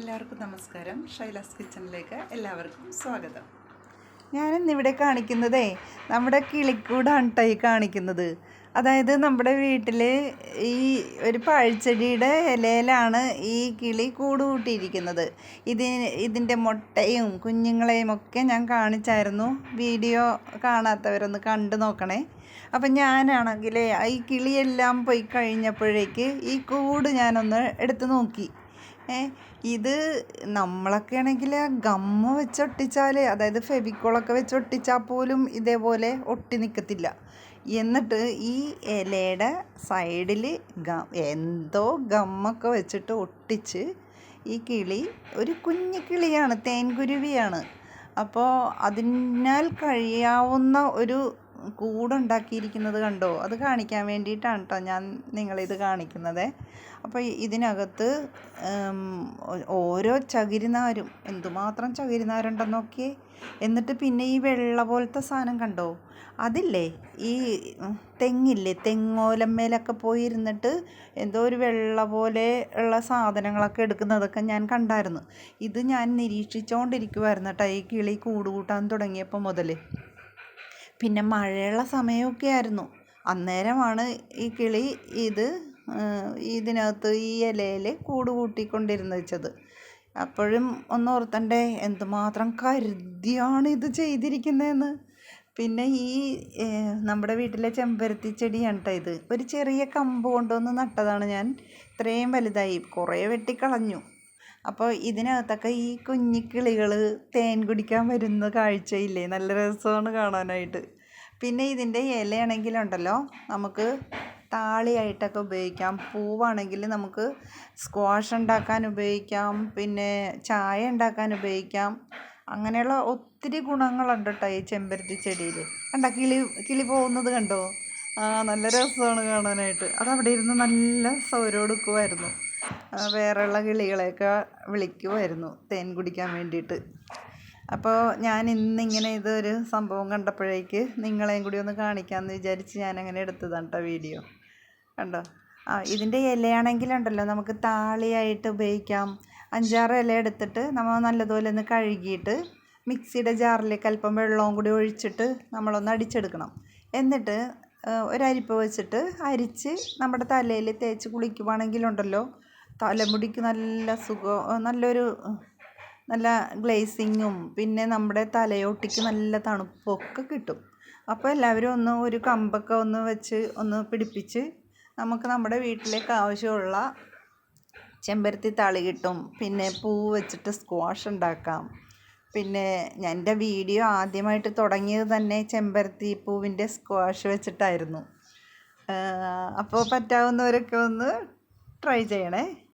എല്ലാവർക്കും നമസ്കാരം. ഷൈലാസ് കിച്ചണിലേക്ക് എല്ലാവർക്കും സ്വാഗതം. ഞാനിന്നിവിടെ കാണിക്കുന്നതേ നമ്മുടെ കിളിക്കൂടാണ് ടൈ കാണിക്കുന്നത്. അതായത് നമ്മുടെ വീട്ടിൽ ഈ ഒരു പഴച്ചെടിയുടെ ഇലയിലാണ് ഈ കിളി കൂട് കൂട്ടിയിരിക്കുന്നത് ഇതി ഇതിന്റെ മുട്ടയും കുഞ്ഞുങ്ങളെയും ഒക്കെ ഞാൻ കാണിച്ചായിരുന്നു. വീഡിയോ കാണാത്തവരൊന്ന് കണ്ടു നോക്കണേ. അപ്പം ഞാനാണെങ്കിൽ ഈ കിളിയെല്ലാം പോയി കഴിഞ്ഞപ്പോഴേക്ക് ഈ കൂട് ഞാനൊന്ന് എടുത്തു നോക്കി. ഇത് നമ്മളൊക്കെ ആണെങ്കിൽ ഗമ്മ വെച്ചൊട്ടിച്ചാൽ അതായത് ഫെവിക്കോളൊക്കെ വെച്ചൊട്ടിച്ചാൽ പോലും ഇതേപോലെ ഒട്ടി നിൽക്കത്തില്ല എന്നിട്ട് ഈ ഇലയുടെ സൈഡിൽ ഗ എന്തോ ഗമ്മൊക്കെ വെച്ചിട്ട് ഒട്ടിച്ച് ഈ കിളി ഒരു കുഞ്ഞു കിളിയാണ് തേൻകുരുവിയാണ്. അപ്പോൾ അതിനാൽ കഴിയാവുന്ന ഒരു കൂടുണ്ടാക്കിയിരിക്കുന്നത് കണ്ടോ? അത് കാണിക്കാൻ വേണ്ടിയിട്ടാണ് കേട്ടോ ഞാൻ നിങ്ങളിത് കാണിക്കുന്നത്. അപ്പോൾ ഇതിനകത്ത് ഓരോ ചകിരിനാരും എന്തുമാത്രം ചകിരിനാരുണ്ടെന്ന് നോക്കിയേ എന്നിട്ട് പിന്നെ ഈ വെള്ള പോലത്തെ സാധനം കണ്ടോ? അതില്ലേ? ഈ തെങ്ങില്ലേ? തെങ്ങോലമ്മേലൊക്കെ പോയി ഇരുന്നിട്ട് എന്തോ ഒരു വെള്ള പോലെ ഉള്ള സാധനങ്ങളൊക്കെ എടുക്കുന്നതൊക്കെ ഞാൻ കണ്ടായിരുന്നു. ഇത് ഞാൻ നിരീക്ഷിച്ചുകൊണ്ടിരിക്കുമായിരുന്നു കേട്ടോ ഈ കിളി കൂട് കൂട്ടാൻ തുടങ്ങിയപ്പോൾ മുതൽ പിന്നെ മഴയുള്ള സമയമൊക്കെ ആയിരുന്നു. അന്നേരമാണ് ഈ കിളി ഇത് ഇതിനകത്ത് ഈ ഇലയിൽ കൂട് കൂട്ടിക്കൊണ്ടിരുന്ന് വെച്ചത് അപ്പോഴും ഒന്ന് ഓർത്തണ്ടേ എന്തുമാത്രം കരുതിയാണ് ഇത് ചെയ്തിരിക്കുന്നതെന്ന്. പിന്നെ ഈ നമ്മുടെ വീട്ടിലെ ചെമ്പരത്തി ചെടിയാണ് കേട്ടോ ഇത്. ഒരു ചെറിയ കമ്പ് കൊണ്ടുവന്ന് നട്ടതാണ് ഞാൻ. ഇത്രയും വലുതായി. കുറേ വെട്ടിക്കളഞ്ഞു. അപ്പോൾ ഇതിനകത്തൊക്കെ ഈ കുഞ്ഞിക്കിളികൾ തേൻ കുടിക്കാൻ വരുന്ന കാഴ്ചയില്ലേ? നല്ല രസമാണ് കാണാനായിട്ട്. പിന്നെ ഇതിന്റെ ഇലയാണെങ്കിലുണ്ടല്ലോ നമുക്ക് താളിയായിട്ടൊക്കെ ഉപയോഗിക്കാം. പൂവാണെങ്കിൽ നമുക്ക് സ്ക്വാഷ് ഉണ്ടാക്കാൻ ഉപയോഗിക്കാം പിന്നെ ചായ ഉണ്ടാക്കാൻ ഉപയോഗിക്കാം. അങ്ങനെയുള്ള ഒത്തിരി ഗുണങ്ങളുണ്ട് കേട്ടോ ഈ ചെമ്പരത്തി ചെടിയിൽ കണ്ട കിളി കിളി പോകുന്നത് കണ്ടോ? ആ നല്ല രസമാണ് കാണാനായിട്ട്. അതവിടെ ഇരുന്ന് നല്ല സൗരോടുക്കുമായിരുന്നു. വേറെയുള്ള കിളികളെയൊക്കെ വിളിക്കുമായിരുന്നു തേൻ കുടിക്കാൻ വേണ്ടിയിട്ട്. അപ്പോൾ ഞാൻ ഇന്നിങ്ങനെ ഇതൊരു സംഭവം കണ്ടപ്പോഴേക്ക് നിങ്ങളെയും കൂടി ഒന്ന് കാണിക്കാമെന്ന് വിചാരിച്ച് ഞാനങ്ങനെ എടുത്തതാണ് കേട്ടോ വീഡിയോ. കണ്ടോ? ആ ഇതിന്റെ ഇലയാണെങ്കിലുണ്ടല്ലോ നമുക്ക് താളിയായിട്ട് ഉപയോഗിക്കാം. അഞ്ചാറ് ഇല എടുത്തിട്ട് നമ്മൾ നല്ലതുപോലെ ഒന്ന് കഴുകിയിട്ട് മിക്സിയുടെ ജാറിലേക്ക് അല്പം വെള്ളവും കൂടി ഒഴിച്ചിട്ട് നമ്മളൊന്ന് അടിച്ചെടുക്കണം. എന്നിട്ട് ഒരരിപ്പ് വെച്ചിട്ട് അരിച്ച് നമ്മുടെ തലയിൽ തേച്ച് കുളിക്കുവാണെങ്കിലുണ്ടല്ലോ തലമുടിക്ക് നല്ല സുഖം നല്ലൊരു നല്ല ഗ്ലേസിങ്ങും പിന്നെ നമ്മുടെ തലയോട്ടിക്ക് നല്ല തണുപ്പൊക്കെ കിട്ടും. അപ്പോൾ എല്ലാവരും ഒന്ന് ഒരു കമ്പൊക്കെ ഒന്ന് വെച്ച് ഒന്ന് പിടിപ്പിച്ച് നമുക്ക് നമ്മുടെ വീട്ടിലേക്ക് ആവശ്യമുള്ള ചെമ്പരത്തി താളി കിട്ടും. പിന്നെ പൂ വെച്ചിട്ട് സ്ക്വാഷ് ഉണ്ടാക്കാം. പിന്നെ എന്റെ വീഡിയോ ആദ്യമായിട്ട് തുടങ്ങിയത് തന്നെ ചെമ്പരത്തി പൂവിന്റെ സ്ക്വാഷ് വെച്ചിട്ടായിരുന്നു. അപ്പോൾ പറ്റാവുന്നവരൊക്കെ ഒന്ന് ട്രൈ ചെയ്യണേ.